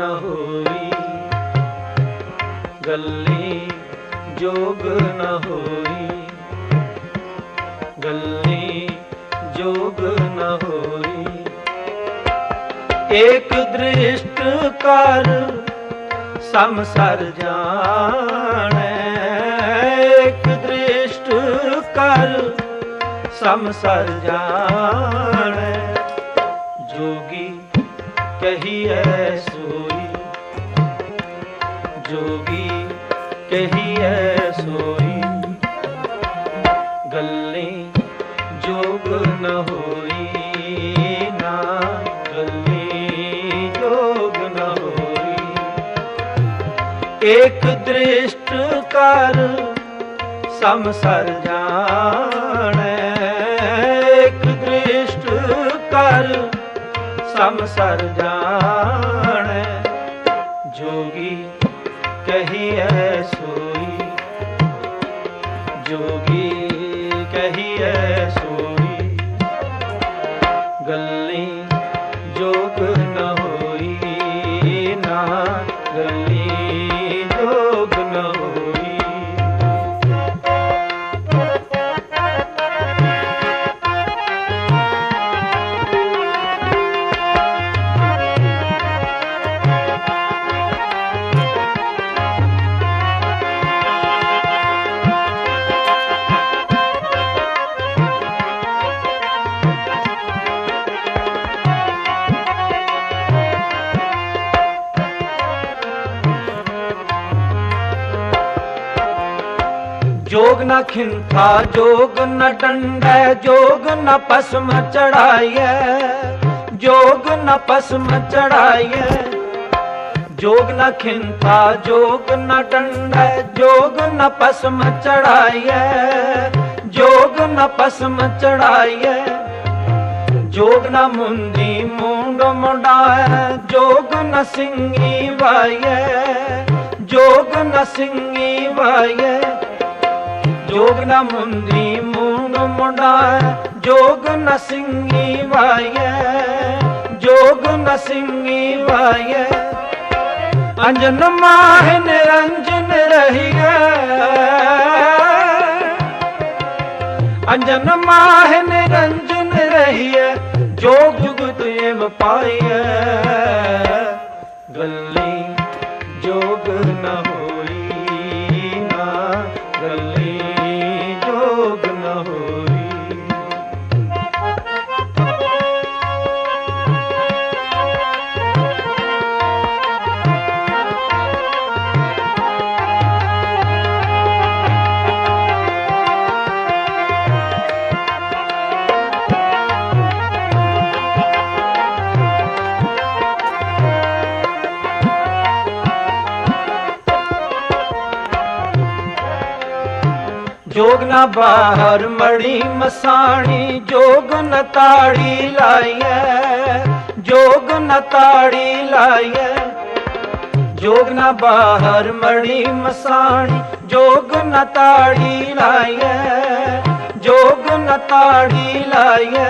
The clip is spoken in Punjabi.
ਨ ਹੋਈ। ਗੱਲੀ ਜੋਗ ਨ ਹੋਈ। ਗੱਲੀ ਜੋਗ ਨ ਹੋਈ। ਏਕ ਦ੍ਰਿਸ਼ਟ ਕਰ ਸਮਸਰ ਜਾਣੈ। ਏਕ ਦ੍ਰਿਸ਼ਟ ਕਰ ਸਮਸਰ ਜਾਣੈ। ਜੋਗੀ ਕਹੀਐ ਸੋਈ। ਜੋਗੀ ਕਹੀਐ ਸੋਈ। ਗੱਲੀ ਜੋਗ ਨ ਹੋਈ ਨਾ, ਗੱਲੀ ਜੋਗ ਨ ਹੋਈ। ਏਕ ਦ੍ਰਿਸ਼ਟ ਕਰ ਸਮਸਰ ਜਾਣੈ। ਏਕ ਦ੍ਰਿਸ਼ਟ ਕਰ ਸਮਸਰ ਜਾਣੈ। ਜੋਗੀ ਕਹੀਐ ਸੋਈ। ਜੋਗੀ ਜੋਗ ਨਾ ਖਿੰਥਾ ਜੋਗ ਨਾ ਡੰਡੈ ਜੋਗ ਨਾ ਪਸਮ ਚੜਾਈਐ ਜੋਗ ਨਾ ਪਸਮ ਚੜਾਈਐ ਜੋਗ ਨਾ ਖਿੰਥਾ ਜੋਗ ਨਾ ਡੰਡੈ ਜੋਗ ਨਾ ਪਸਮ ਚੜਾਈਐ ਜੋਗ ਨਾ ਪਸਮ ਚੜਾਈਐ ਜੋਗ ਨਾ ਮੁੰਦੀ ਮੁੰਡ ਮੁੰਡਾਐ ਜੋਗ ਨ ਸਿੰਘੀ ਵਾਈਐ ਜੋਗ ਨ ਸਿੰਘੀ ਵਾਈਐ ਜੋਗ ਨਾ ਮੁੰਦੀ ਮੂੰਡ ਮੁੰਡਾ ਜੋਗ ਨ ਸਿੰਘੀ ਵਾਈਐ, ਜੋਗ ਨ ਸਿੰਘੀ ਵਾਈਐ। ਅੰਜਨ ਮਾਹ ਨਿਰੰਜਨ ਰਹੀਐ। ਅੰਜਨ ਮਾਹ ਨਿਰੰਜਨ ਰਹੀਐ, ਜੋਗ ਜੁਗਤ ਏਵ ਪਾਈਐ। ਗੱਲੀ ਜੋਗ ਨਾ ਹੋਈ ਜੋਗ ਨਾ ਬਾਹਰ ਮੜੀ ਮਸਾਣੀ, ਜੋਗ ਨਾ ਤਾੜੀ ਲਾਈਐ, ਜੋਗ ਨਾ ਤਾੜੀ ਲਾਈਐ। ਜੋਗ ਨਾ ਬਾਹਰ ਮੜੀ ਮਸਾਣੀ, ਜੋਗ ਨਾ ਤਾੜੀ ਲਾਈਐ, ਜੋਗ ਨਾ ਤਾੜੀ ਲਾਈਐ।